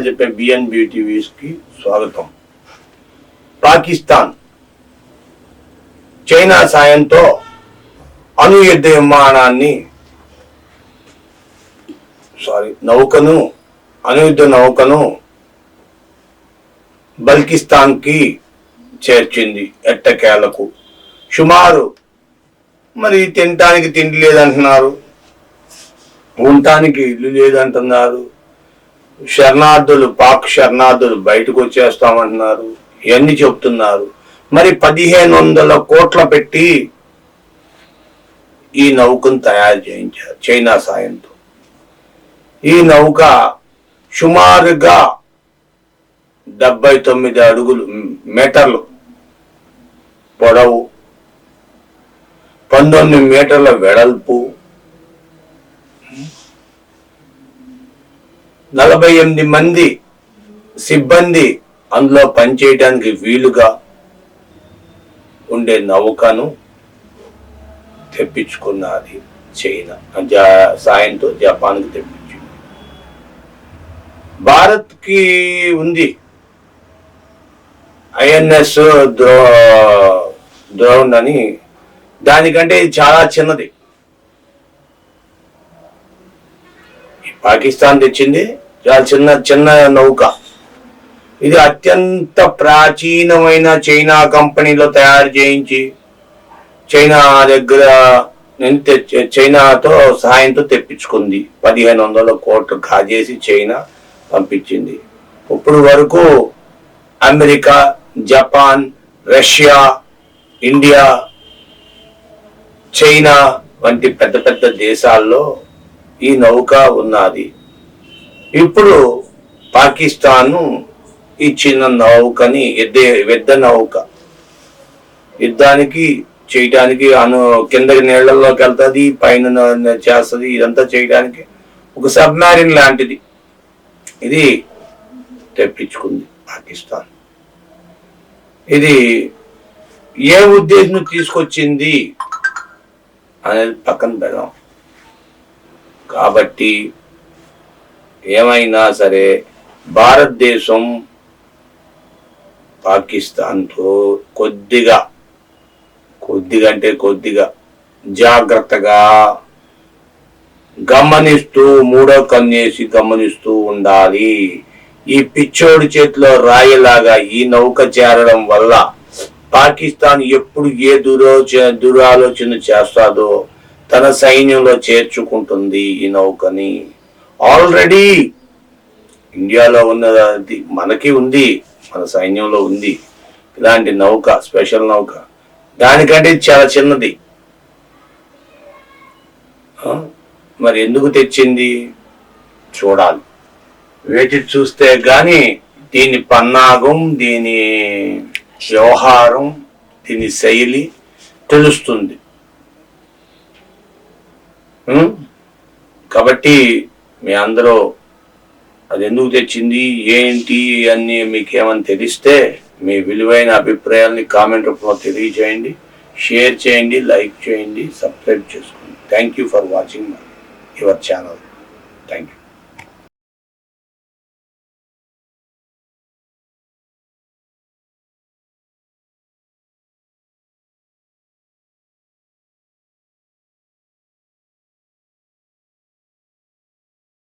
చెప్పే బిఎన్బి టీవీస్కి స్వాగతం. పాకిస్తాన్. చైనా సాయంతో అణు యుద్ధ విమానాన్ని సారీ నౌకను అణుయుద్ధ నౌకను బల్కిస్తాన్కి చేర్చింది ఎట్టకేలకు. సుమారు మరి తినటానికి తిండి లేదంటున్నారు. ఉండటానికి ఇల్లు లేదంటున్నారు. శరణార్థులు పాక్ శరణార్థులు బయటకు వచ్చేస్తామంటున్నారు. ఇవన్నీ చెప్తున్నారు. మరి పదిహేను వందల కోట్ల పెట్టి ఈ నౌకను తయారు చేయించారు చైనా సాయంతో. ఈ నౌక సుమారుగా డెబ్బై తొమ్మిది అడుగులు మీటర్లు పొడవు పంతొమ్మిది మీటర్ల వెడల్పు నలభై ఎనిమిది మంది సిబ్బంది అందులో పనిచేయడానికి వీలుగా ఉండే నౌకను తెప్పించుకున్నది చైనా. జా- సాయంతో జపాన్కి తెప్పించింది. భారత్కి ఉంది. ఐఎన్ఎస్ ద్రో ద్రోణ్ అని. దానికంటే ఇది చాలా చిన్నది. పాకిస్తాన్ తెచ్చింది చాలా చిన్న చిన్న నౌక. ఇది అత్యంత ప్రాచీనమైన చైనా కంపెనీలో తయారు చేయించి చైనా దగ్గర నుంచి చైనాతో సహాయంతో తెప్పించుకుంది. పదిహేను వందల కోట్లు కాజేసి చైనా పంపించింది. ఇప్పుడు వరకు America Japan Russia India China వంటి పెద్ద పెద్ద దేశాల్లో ఈ నౌక ఉన్నది. ఇప్పుడు పాకిస్తాన్ ఈ చిన్న నౌకని ఎద్దే పెద్ద నౌక. యుద్ధానికి చేయడానికి అను కిందకి నీళ్ళలోకి వెళ్తుంది పైన చేస్తుంది ఇదంతా చేయడానికి ఒక సబ్మారిన్ లాంటిది. ఇది తెప్పించుకుంది పాకిస్తాన్. ఇది ఏ ఉద్దేశం తీసుకొచ్చింది అనేది పక్కన పెడదాం. కాబట్టి ఏమైనా సరే భారతదేశం పాకిస్తాన్తో కొద్దిగా కొద్దిగా అంటే కొద్దిగా జాగ్రత్తగా గమనిస్తూ మూడో కన్నేసి గమనిస్తూ ఉండాలి. ఈ పిచ్చోడి చేతిలో రాయలాగా ఈ నౌక చేరడం వల్ల పాకిస్తాన్ ఎప్పుడు ఏ దురోచ దురాలోచన చేస్తాదో తన సైన్యంలో చేర్చుకుంటుంది ఈ నౌకని. ఆల్రెడీ ఇండియాలో ఉన్నది మనకి ఉంది మన సైన్యంలో ఉంది. ఇలాంటి నౌక స్పెషల్ నౌక. దానికంటే చాలా చిన్నది. మరి ఎందుకు తెచ్చింది? చూడాలి. వేచి చూస్తే కానీ దీని పన్నాగం దీని వ్యవహారం దీని శైలి తెలుస్తుంది. కాబట్టి మీ అందరూ అది ఎందుకు తెచ్చింది? ఏంటి? అన్ని మీకు ఏమని తెలిస్తే మీ విలువైన అభిప్రాయాల్ని కామెంట్ రూపంలో తెలియజేయండి. షేర్ చేయండి లైక్ చేయండి సబ్స్క్రైబ్ చేసుకోండి. Thank you for watching your channel